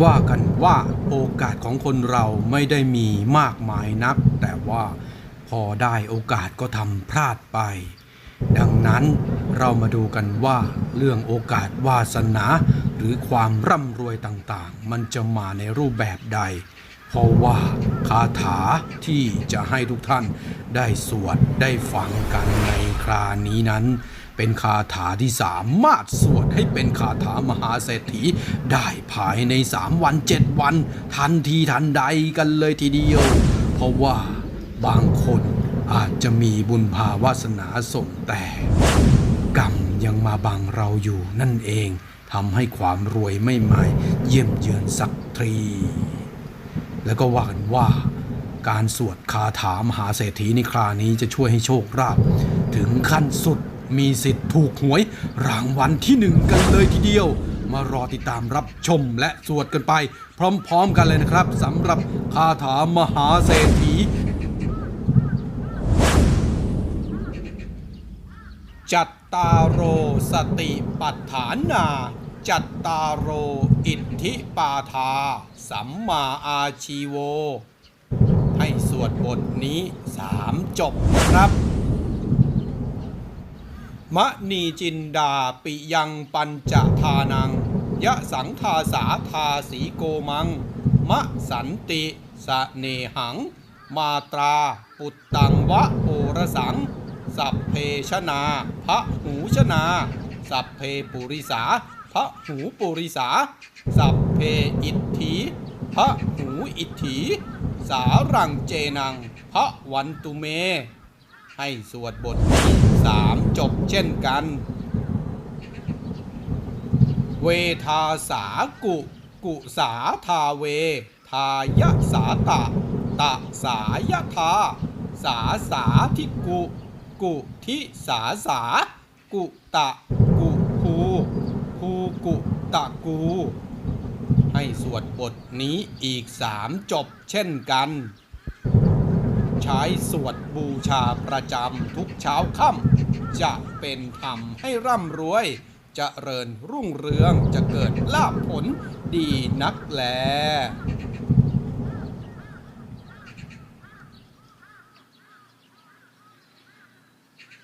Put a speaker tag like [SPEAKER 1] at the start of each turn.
[SPEAKER 1] ว่ากันว่าโอกาสของคนเราไม่ได้มีมากมายนัก แต่ว่าพอได้โอกาสก็ทำพลาดไป ดังนั้นเรามาดูกันว่าเรื่องโอกาสวาสนา หรือความร่ำรวยต่างๆ มันจะมาในรูปแบบใด เพราะว่าคาถาที่จะให้ทุกท่านได้สวดได้ฟังกันในครานี้นั้น เป็นคาถาที่สามารถสวดให้เป็นคาถามหาเศรษฐี ได้ภายใน 3 วัน 7 วัน ทันทีทันใดกันเลยทีเดียว เพราะว่าบางคนอาจจะมีบุญภาวาสนาส่งแต่ กรรมยังมาบังเราอยู่นั่นเองทำให้ความรวยไม่มาเยี่ยมเยือนสักที แล้วก็ว่ากันว่าการสวดคาถามหาเศรษฐีในครานี้จะช่วยให้โชคราภถึงขั้นสุด มีสิทธิ์ถูกหวย รางวัลที่หนึ่งกันเลยทีเดียว มารอติดตามรับชมและสวดกันไป พร้อมๆกันเลยนะครับสำหรับคาถามหาเศรษฐีจัตตารโรสติปัฏฐานา จัตตารโรอิทธิปาทา สัมมาอาชีโว ให้สวดบทนี้สามจบนะครับ มะนีจินดาปิยังปัญจทานัง ยะสังทาสาทาสีโกมัง มะสันติสะเนหัง มาตราปุตตังวะโอระสัง สัพเพชนาพระหูชนา สัพเพปุริสาพระหูปุริสา สัพเพอิทธีพระหูอิทธีสารังเจนังพระวันตุเม ให้สวดบทนี้ สามจบเช่นกัน เวทาสากุ กุสาทาเว ทายะสาตะ ตะสายะทา สาสาทิกุ กุทิสาสา กุตะ กุภูภูกุตะกู ให้สวดบทนี้อีกสามจบเช่นกัน ใช้สวดบูชาประจำทุกเช้าค่ำจะเป็นธรรมให้ร่ำรวยจเจริญรุ่งเรืองจะเกิดลาภผลดีนักแล